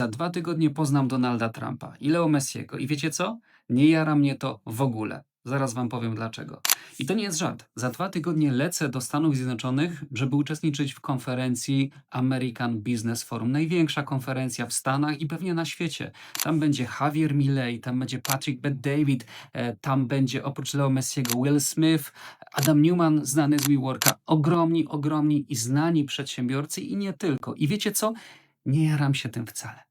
Za dwa tygodnie poznam Donalda Trumpa i Leo Messiego. I wiecie co? Nie jara mnie to w ogóle. Zaraz wam powiem dlaczego. I to nie jest żart. Za dwa tygodnie lecę do Stanów Zjednoczonych, żeby uczestniczyć w konferencji American Business Forum. Największa konferencja w Stanach i pewnie na świecie. Tam będzie Javier Milei, tam będzie Patrick Bet-David, e, tam będzie oprócz Leo Messiego Will Smith, Adam Newman, znany z WeWorka. Ogromni, ogromni i znani przedsiębiorcy i nie tylko. I wiecie co? Nie jaram się tym wcale.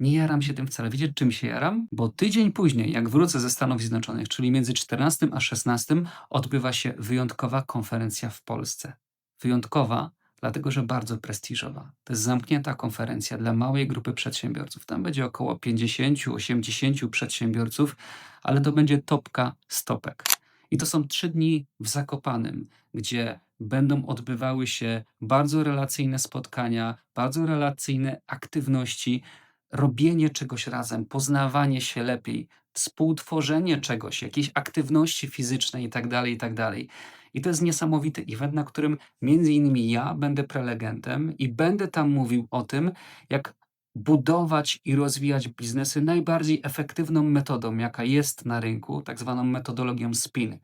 Nie jaram się tym wcale. Wiecie, czym się jaram? Bo tydzień później, jak wrócę ze Stanów Zjednoczonych, czyli między 14 a 16, odbywa się wyjątkowa konferencja w Polsce. Wyjątkowa, dlatego że bardzo prestiżowa. To jest zamknięta konferencja dla małej grupy przedsiębiorców. Tam będzie około 50-80 przedsiębiorców, ale to będzie topka stopek. I to są trzy dni w Zakopanym, gdzie będą odbywały się bardzo relacyjne spotkania, bardzo relacyjne aktywności, robienie czegoś razem, poznawanie się lepiej, współtworzenie czegoś, jakiejś aktywności fizycznej itd., itd. I to jest niesamowity event, na którym między innymi ja będę prelegentem i będę tam mówił o tym, jak budować i rozwijać biznesy najbardziej efektywną metodą, jaka jest na rynku, tak zwaną metodologią SPIN.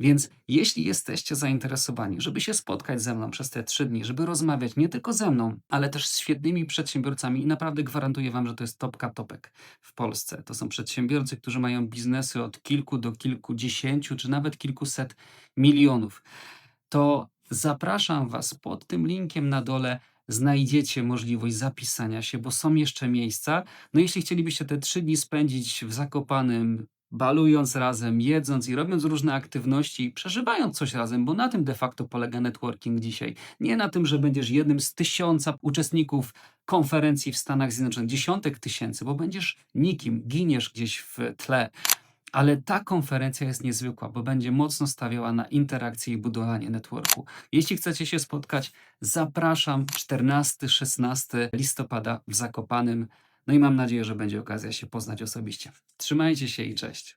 Więc jeśli jesteście zainteresowani, żeby się spotkać ze mną przez te trzy dni, żeby rozmawiać nie tylko ze mną, ale też z świetnymi przedsiębiorcami i naprawdę gwarantuję Wam, że to jest topka topek w Polsce. To są przedsiębiorcy, którzy mają biznesy od kilku do kilkudziesięciu, czy nawet kilkuset milionów. To zapraszam Was pod tym linkiem na dole. Znajdziecie możliwość zapisania się, bo są jeszcze miejsca. No jeśli chcielibyście te trzy dni spędzić w Zakopanym, balując razem, jedząc i robiąc różne aktywności, przeżywając coś razem, bo na tym de facto polega networking dzisiaj. Nie na tym, że będziesz jednym z tysiąca uczestników konferencji w Stanach Zjednoczonych, dziesiątek tysięcy, bo będziesz nikim, giniesz gdzieś w tle. Ale ta konferencja jest niezwykła, bo będzie mocno stawiała na interakcję i budowanie networku. Jeśli chcecie się spotkać, zapraszam 14-16 listopada w Zakopanym. No i mam nadzieję, że będzie okazja się poznać osobiście. Trzymajcie się i cześć.